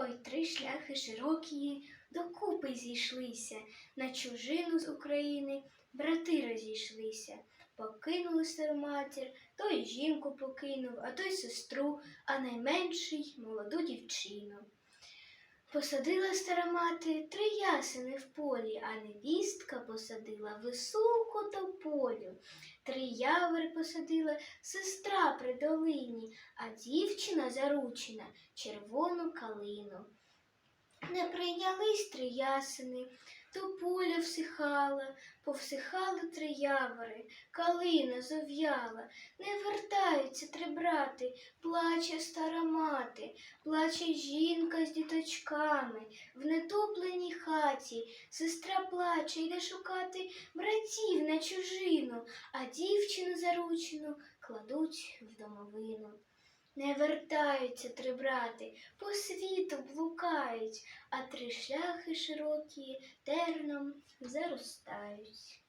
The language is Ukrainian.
Ой, три шляхи широкі докупи зійшлися, на чужину з України брати розійшлися. Покинули стару матір, той жінку покинув, а той сестру, а найменший молоду дівчину. Посадила стара мати три ясени в полі, а невістка посадила високу тополю. Три явори посадила сестра при долині, а дівчина заручена червону калину. Не прийнялись три ясени, тополя всихала, повсихали три явори, калина зов'яла, не вертаються брати, плаче стара мати, плаче жінка з діточками, в нетопленій хаті, сестра плаче, йде шукати братів на чужину, а дівчину заручену кладуть в домовину. Не вертаються три брати, по світу блукають, а три шляхи широкі терном заростають.